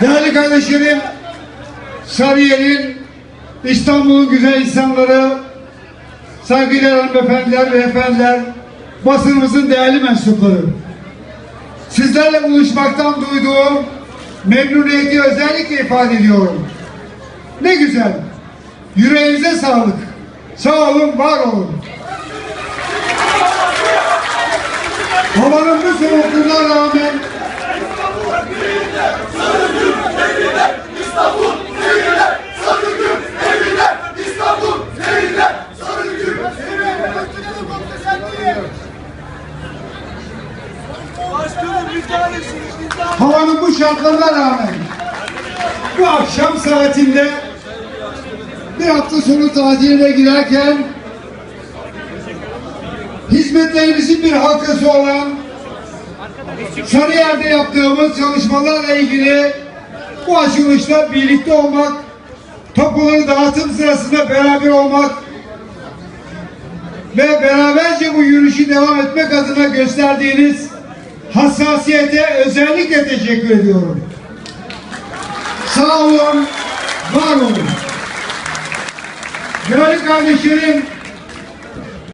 Değerli kardeşlerim, Sarıyer'in, İstanbul'un güzel insanları, saygıdeğer hanımefendiler ve efendiler, basınımızın değerli mensupları. Sizlerle buluşmaktan duyduğum memnuniyeti özellikle ifade ediyorum. Ne güzel. Yüreğinize sağlık. Sağ olun, var olun. Havanın bu soğukluğuna rağmen havanın bu şartlarına rağmen bu akşam saatinde bir hafta sonu tatiline girerken hizmetlerimizin bir halkası olan Sarıyer'de yaptığımız çalışmalarla ilgili bu açılışta birlikte olmak, topuları dağıtım sırasında beraber olmak ve bu yürüyüşü devam etmek adına gösterdiğiniz hassasiyete özellikle teşekkür ediyorum. Sağ olun, var olun. Değerli kardeşlerim,